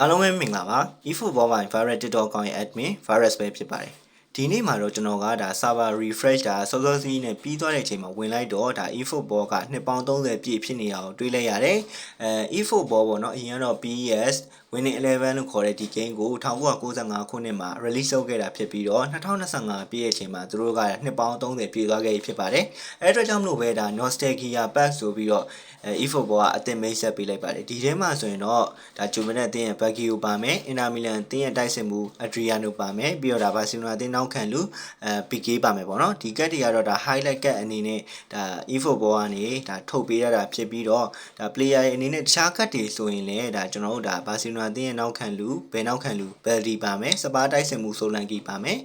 အားလုံးပဲမင်္ဂလာပါ eFootball by Virus TikTok အကောင့်ရဲ့ admin Virus ပဲဖြစ်ပါတယ်ဒီနေ့မှာတော့ကျွန်တော်ကဒါ server refresh ဒါစောစောစီးနဲ့ပြီးသွားတဲ့အချိန်မှာဝင်လိုက်တော့ဒါ eFootball ကနှစ်ပေါင်း30ပြည့်ဖြစ်နေတာကိုတွေးလိုက်ရတယ်အဲ eFootball ပေါ့နော်အရင်ကတော့ PES Winning 11လို့ခေါ်တဲ့ဒီ game ကို1995ခုနှစ်မှာ release လုပ်ခဲ့တာဖြစ်ပြီးတော့2025ပြည့်ရဲ့အချိန်မှာသူတို့ကနှစ်ပေါင်း30ပြည့်သွားခဲ့ပြီဖြစ်ပါတယ်အဲအတွက်ကြောင့်မလို့ပဲဒါ nostalgia pack ဆိုပြီးတော့အဲ eFootball ကအသစ်မိတ်ဆက်ပေးလိုက်ပါတယ်ဒီထဲမှာဆိုရင်တော့ဒါဂျူမနဲ့အသင်းရဲ့ Baggio ပါမယ်အင်တာမီလန်အသင်းရဲ့တိုက်စစ်မှု Adriano ပါမယ်ပြီးတော့ဒါဘာစီလိုနာအသင်းနောက်ခံလူအဲ PK ပါမယ်ပေါ့နော်ဒီကတ်တွေကတော့ဒါ highlight ကတ်အနေနဲ့ဒါ eFootball ကနေဒါထုတ်ပေးရတာဖြစ်ပြီးတော့ဒါ player ရဲ့အနေနဲ့တခြားကတ်တွေဆိုရင်လည်းဒါကျွန်တော်တို့ဒါဘာစီလိုနာအသင်းရဲ့နောက်ခံလူဘယ်နောက်ခံလူ Beldi ပါမယ်စပါးတိုက်စစ်မှုဆိုလန်ကီပါမယ်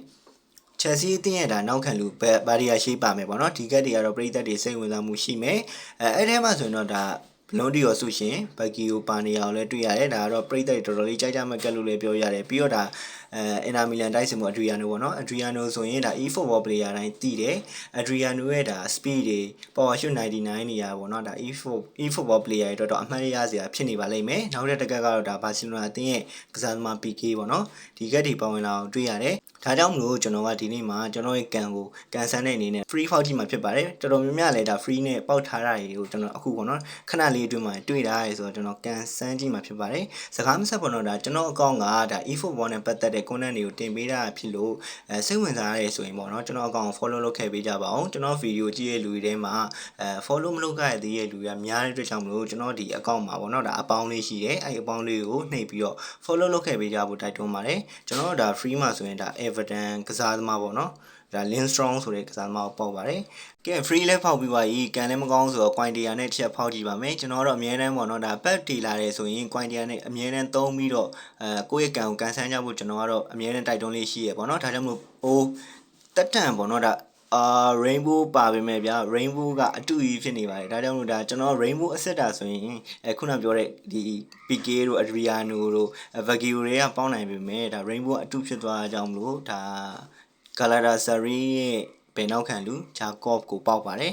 ချက်စီအသင်းရဲ့ဒါနောက်ခံလူဘာရီယာရှိပါမယ်ပေါ့နော်ဒီကက်တွေကတော့ပြည်သက်တွေစိတ်ဝင်စားမှုရှိမယ်အဲအဲ့ထဲမှာဆိုရင်တော့ဒါ ဘလွန်ဒီရောဆုရှင်ဘက်ကီယိုပါနေအောင်လည်းတွေ့ရတယ်ဒါကတော့ပြည်သက်တွေတော်တော်လေးကြိုက်ကြမဲ့ကက်လို့လည်းပြောရတယ်ပြီးတော့ဒါအဲအင်နာမီလန်တိုက်စင်မှုအဒရီယာနိုပေါ့နော်အဒရီယာနိုဆိုရင်ဒါ e-football player တိုင်းတည်တယ်အဒရီယာနိုရဲ့ဒါ speed တွေ power shot 99နေရာပေါ့နော်ဒါ e-football e-football player တွေတော်တော်အမှတ်ရစရာဖြစ်နေပါလိမ့်မယ်နောက်တဲ့တကက်ကတော့ဒါဘာစီလိုနာအသင်းရဲ့ကစားသမား PK ပေါ့နော်ဒီကက်တွေပါဝင်လာအောင်တွေ့ရတယ် ဒါကြောင့်မလို့ကျွန်တော်ကဒီနေ့မှာကျွန်တော်ရဲ့ကန်ကိုကန်ဆန်းတဲ့အနေနဲ့ free ဖောက်ကြည့်မှာဖြစ်ပါတယ်တော်တော်များများလည်းဒါ free နဲ့ပေါက်ထားတာတွေကိုကျွန်တော်အခုပေါ့နော်ခဏလေးအတွင်းမှာတွေ့တာရယ်ဆိုတော့ကျွန်တော်ကန်ဆန်းကြည့်မှာဖြစ်ပါတယ်စကားမဆက်ပေါ့နော်ဒါကျွန်တော်အကောင့်ကဒါ e-football နဲ့ပတ်သက်တဲ့ content တွေကိုတင်ပေးတာဖြစ်လို့အဲစိတ်ဝင်စားရဲဆိုရင်ပေါ့နော်ကျွန်တော်အကောင့်ကို follow လုပ်ခဲ့ပေးကြပါအောင်ကျွန်တော် video ကြည့်ရတဲ့လူတွေထဲမှာအဲ follow မလုပ်ခဲ့တဲ့သေးတဲ့လူတွေကများတဲ့အတွက်ကြောင့်မလို့ကျွန်တော်ဒီအကောင့်မှာပေါ့နော်ဒါအပေါင်းလေးရှိတယ်အဲ့ဒီအပေါင်းလေးကိုနှိပ်ပြီးတော့ follow လုပ်ခဲ့ပေးကြဖို့တိုက်တွန်းပါတယ်ကျွန်တော်တို့ဒါ free မှာဆိုရင်ဒါ Everton ကစားသမားပေါ့နော်ဒါ Lindstrom ဆိုတဲ့ကစားသမားကိုပေါက်ပါတယ်ကဲ free လဲဖောက်ပြီးပါပြီကန်လည်းမကောင်းဆိုတော့ coin တရားနဲ့တစ်ချက်ဖောက်ကြည့်ပါမယ်ကျွန်တော်တော့အများတန်းပေါ့နော်ဒါ pet တီလာတယ်ဆိုရင် coin တရားနဲ့အများတန်းသုံးပြီးတော့အဲကိုယ့်ရဲ့ကန်ကိုကန်ဆန်းကြဖို့ကျွန်တော်ကတော့အများတန်းတိုက်တွန်းလေးရှိရပေါ့နော်ဒါကြောင့်မလို့ဟိုတက်တန်ပေါ့နော်ဒါ အာ rainbow ပါပေမဲ့ဗျာ rainbow ကအတူကြီးဖြစ်နေပါတယ်ဒါကြောင့်မို့ဒါကျွန်တော် rainbow အဆက်တာဆိုရင်အဲခုနပြောတဲ့ဒီ PK တို့ Adriano တို့ Vagio တွေကပေါင်းနိုင်ပေမဲ့ဒါ rainbow အတူဖြစ်သွားတာကြောင့်မလို့ဒါ Galatasaray ရဲ့ဘယ်နောက်ခံလူ Jacob ကိုပေါက်ပါတယ်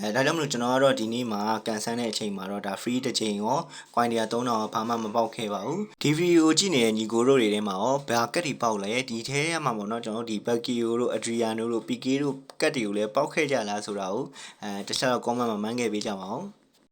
အဲဒါကြောင့်မလို့ကျွန်တော်ကတော့ဒီနေ့မှာကန်ဆန်းတဲ့အချိန်မှာတော့ဒါ free တစ်ချိန်ရော coin တရား3000ဘာမှမပေါက်ခဲ့ပါဘူးဒီ video ကြည့်နေတဲ့ညီကိုတို့တွေထဲမှာရောဘာကက်တွေပေါက်လဲဒီထဲမှာပေါ့နော်ကျွန်တော်တို့ဒီ Bakio တို့ Adriano တို့ PK တို့ကက်တွေကိုလည်းပေါက်ခဲ့ကြလားဆိုတာကိုအဲတခြားတော့ comment မှာမှန်းခဲ့ပေးကြပါဦး